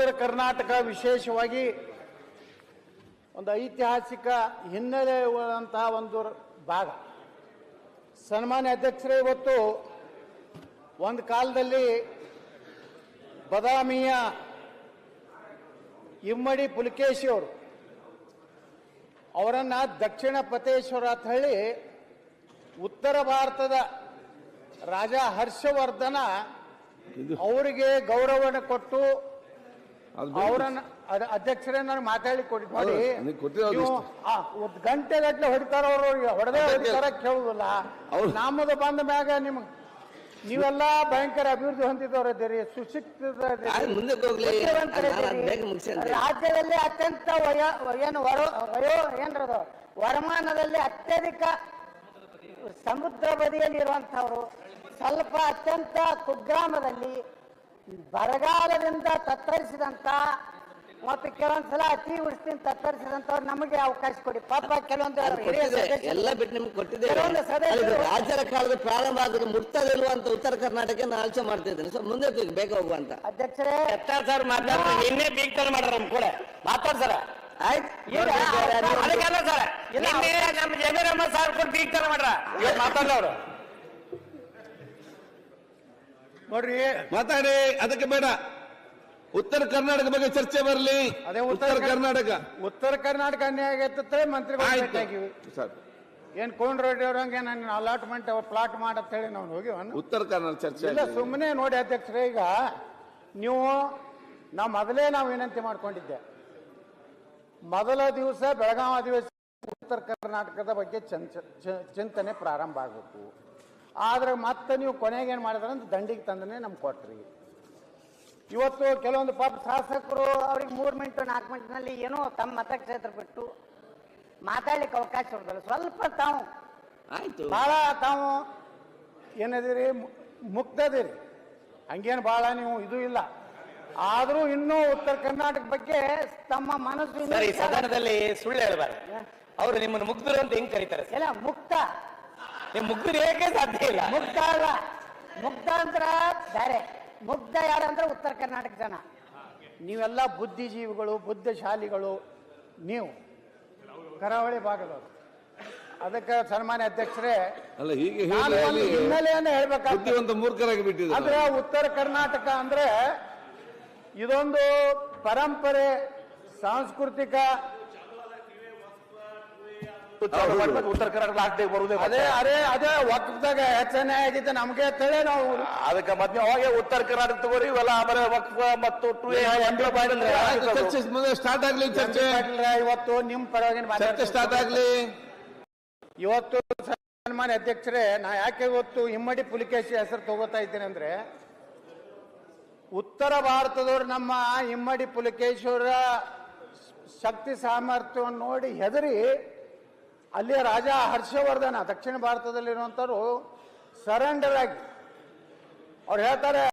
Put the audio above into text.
ಉತ್ತರ ಕರ್ನಾಟಕ ವಿಶೇಷವಾಗಿ ಒಂದು ಐತಿಹಾಸಿಕ ಹಿನ್ನೆಲೆ ಇರುವಂತಹ ಒಂದು ಭಾಗ. ಸನ್ಮಾನ್ಯ ಅಧ್ಯಕ್ಷರೇ ಇವತ್ತು ಒಂದು ಕಾಲದಲ್ಲಿ ಬದಾಮಿಯ ಇಮ್ಮಡಿ ಪುಲಕೇಶಿ ಅವರು ಅವರನ್ನ ದಕ್ಷಿಣ ಪತೇಶ್ವರ ಅಂತ ಹೇಳಿ ಉತ್ತರ ಭಾರತದ ರಾಜ ಹರ್ಷವರ್ಧನ ಅವರಿಗೆ ಗೌರವನ ಕೊಟ್ಟು ಅವರನ್ನ ಅದ- ಅಧ್ಯಕ್ಷರೇ ನನಗೆ ಮಾತಾಡಿ ಕೊಡಿ ನೋಡಿ. ಒಂದು ಗಂಟೆ ಗಟ್ಟಲೆ ಹೊಡಿತಾರ ಅವರು ಹೊಡೆದೇ ಹೊಡಿತಾರ ಕೇಳುದಿಲ್ಲ. ಹೌದು. ನಮ್ಮದು ಬಂದ ಮ್ಯಾಗ ನಿಮ್ಗೆ ನೀವೆಲ್ಲ ಭಯಂಕರ ಅಭಿವೃದ್ಧಿ ಹೊಂದಿದವರಿದ್ದೀರಿ ಸುಶಿಕ್ಷಿತ ರಾಜ್ಯದಲ್ಲಿ ಅತ್ಯಂತ ವಯ ಏನು ವರ ವಯೋ ಏನ್ರದು? ವರಮಾನದಲ್ಲಿ ಅತ್ಯಧಿಕ ಸಮುದ್ರ ಬದಿಯಲ್ಲಿ ಇರುವಂತಹವರು ಸ್ವಲ್ಪ ಅತ್ಯಂತ ಕುಗ್ರಾಮದಲ್ಲಿ ಬರಗಾಲದಿಂದ ತತ್ತರಿಸಿದಂತ ಮತ್ತು ಕೆಲವೊಂದ್ಸಲ ಅತಿ ವೃಷ್ಟಿಯಿಂದ ತತ್ತರಿಸಿದಂತವ್ರು ನಮಗೆ ಅವಕಾಶ ಕೊಡಿ. ಪಾಪ ಕೆಲವೊಂದು ಎಲ್ಲ ಬಿಟ್ಟು ನಿಮ್ಗೆ ಕೊಟ್ಟಿದ್ದೇವೆ ಕೆಲವೊಂದು ಸದಸ್ಯರು- ಕಾಲದ ಪ್ರಾರಂಭ ಆಗುದು ಮುಟ್ತದಿಲ್ವ ಅಂತ ಉತ್ತರ ಕರ್ನಾಟಕ ನಾನು ಆಲೋಚನೆ ಮಾಡ್ತಿದ್ದೇನೆ ಸೊ ಮುಂದೆ ಬೇಗ ಹೋಗುವಂತ ಅಧ್ಯಕ್ಷರೇ ಸರ್ ಮಾತಾಡ್ತಾರೆ ನಿನ್ನೆ ಬೀಗ್ತಾರೆ ಮಾಡ್ರ ನಮ್ ಕೂಡ. ಮಾತಾಡ್ತಾರ ಆಯ್ತು. ಸರ್ ನಮ್ಮ ಜಮೀರಮ್ಮ ಸಾರ್ ಕೂಡ ಬೀಗ್ತಾರೆ ಮಾಡ್ರ ಇವತ್ತು ಮಾತಾಡ್ದವ್ರು. ನೋಡ್ರಿ. ಮಾತಾಡಿ ಅದಕ್ಕೆ ಬೇಡ. ಉತ್ತರ ಕರ್ನಾಟಕ ಬಗ್ಗೆ ಚರ್ಚೆ ಬರಲಿ. ಅದೇ ಉತ್ತರ ಕರ್ನಾಟಕ. ಉತ್ತರ ಕರ್ನಾಟಕ ಅನ್ಯಾಯ ಆಗತ್ತೆ ಮಂತ್ರಿಗಳು ಸರ್. ಏನ್ ಕೋನ್ ರೆಡ್ಡಿ ಅವ್ರಂಗೆ ನನ್ನ ಅಲಾಟ್ಮೆಂಟ್ ಪ್ಲಾಟ್ ಮಾಡಂತ ಹೇಳಿ ನಾವು ಹೋಗಿ ಉತ್ತರ ಕರ್ನಾಟಕ ಚರ್ಚೆ ಇಲ್ಲ ಸುಮ್ಮನೆ ನೋಡಿ ಅಧ್ಯಕ್ಷರೇ ಈಗ ನೀವು ನಾವು ಮೊದಲೇ ನಾವು ವಿನಂತಿ ಮಾಡ್ಕೊಂಡಿದ್ದೆ. ಮೊದಲ ದಿವಸ ಬೆಳಗಾವಿ ಅಧಿವೇಶನ ಉತ್ತರ ಕರ್ನಾಟಕದ ಬಗ್ಗೆ ಚಿಂತನೆ ಪ್ರಾರಂಭ ಆಗಬೇಕು ಆದ್ರೆ ಮತ್ತೆ ನೀವು ಕೊನೆಗೆ ಏನು ಮಾಡಿದ್ರೆ ಅಂತ ದಂಡಿಗೆ ತಂದನೆ ನಮ್ಗೆ ಕೊಟ್ರಿ. ಇವತ್ತು ಕೆಲವೊಂದು ಪಾಪ ಶಾಸಕರು ಅವ್ರಿಗೆ ಮೂರು ಮಿನಿಟ್ ನಾಲ್ಕು ಮಿನಿಟ್ನಲ್ಲಿ ಏನೋ ತಮ್ಮ ಮತಕ್ಷೇತ್ರ ಬಿಟ್ಟು ಮಾತಾಡ್ಲಿಕ್ಕೆ ಅವಕಾಶ ಇರೋದಿಲ್ಲ ಸ್ವಲ್ಪ ತಾವು ಆಯ್ತು. ಭಾಳ ತಾವು ಏನದಿರಿ ಮುಕ್ತದಿರಿ ಹಂಗೇನು ಭಾಳ ನೀವು ಇದು ಇಲ್ಲ. ಆದರೂ ಇನ್ನೂ ಉತ್ತರ ಕರ್ನಾಟಕ ಬಗ್ಗೆ ತಮ್ಮ ಮನಸ್ಸು ಸದನದಲ್ಲಿ ಸುಳ್ಳು ಹೇಳಬಾರ ಅವರು ನಿಮ್ಮನ್ನು ಮುಗ್ಧರು ಅಂತ ಹೆಂಗ್ ಕರೀತಾರೆ? ಎಲ್ಲ ಮುಕ್ತ. ನೀವು ಮುಗ್ಧರು ಹೇಗೆ ಸಾಧ್ಯ ಇಲ್ಲ? ಮುಗ್ಧ ಅಲ್ಲ. ಮುಗ್ಧ ಅಂದ್ರ ಬೇರೆ. ಮುಗ್ಧ ಯಾರಂದ್ರೆ ಉತ್ತರ ಕರ್ನಾಟಕ ಜನ. ನೀವೆಲ್ಲ ಬುದ್ಧಿಜೀವಿಗಳು ಬುದ್ಧಶಾಲಿಗಳು ನೀವು. ಕರಾವಳಿ ಭಾಗದವರು. ಅದಕ್ಕೆ ಸನ್ಮಾನ್ಯ ಅಧ್ಯಕ್ಷರೇ ಅಲ್ಲ ಹೀಗೆ ನಾನು ಒಂದು ಹಿನ್ನೆಲೆಯನ್ನು ಹೇಳ್ಬೇಕಾಗ್ತದೆ. ಬುದ್ಧಿವಂತ ಮೂರ್ಖರಾಗಿ ಬಿಟ್ಟಿದ್ದಾರೆ? ಅಂದ್ರೆ ಉತ್ತರ ಕರ್ನಾಟಕ ಅಂದ್ರೆ ಇದೊಂದು ಪರಂಪರೆ ಸಾಂಸ್ಕೃತಿಕ ಉತ್ತರ ಕರ್ನಾಟಕ ಲಾಸ್ಟ್ ಬರುದೇ ಅದೇ ಅದೇ ಅದೇ ವಕ್ಫದಾಗ ಹೆಚ್ಚನೆ ಆಗಿದ್ದು ನಮ್ಗೆ ತಳೆ ನಾವು. ಅದಕ್ಕೆ ಮತ್ತೆ ಅವಾಗ ಉತ್ತರ ಕರ್ನಾಟಕ ತಗೋರಿ ಇವೆಲ್ಲ ಆಮೇಲೆ ವಕ್ಫ ಮತ್ತು ಟು ಚರ್ಚೆ ಮುಂದೆ ಸ್ಟಾರ್ಟ್ ಆಗ್ಲಿ ಚರ್ಚೆ. ಇವತ್ತು ನಿಮ್ ಪರವಾಗಿ ಚರ್ಚೆ ಸ್ಟಾರ್ಟ್ ಆಗ್ಲಿ. ಇವತ್ತು ಸನ್ಮಾನ್ಯ ಅಧ್ಯಕ್ಷರೇ ನಾ ಯಾಕೆ ಇವತ್ತು ಇಮ್ಮಡಿ ಪುಲಿಕೇಶಿ ಹೆಸರು ತಗೋತಾ ಇದ್ದೇನೆ ಅಂದ್ರೆ ಉತ್ತರ ಭಾರತದವರು ನಮ್ಮ ಇಮ್ಮಡಿ ಪುಲಿಕೇಶ್ವರ ಶಕ್ತಿ ಸಾಮರ್ಥ್ಯವನ್ನು ನೋಡಿ ಹೆದರಿ ಅಲ್ಲಿಯ ರಾಜ ಹರ್ಷವರ್ಧನ ದಕ್ಷಿಣ ಭಾರತದಲ್ಲಿರುವಂಥವ್ರು ಸರೆಂಡರ್ ಆಗಿ ಅವ್ರು ಹೇಳ್ತಾರೆ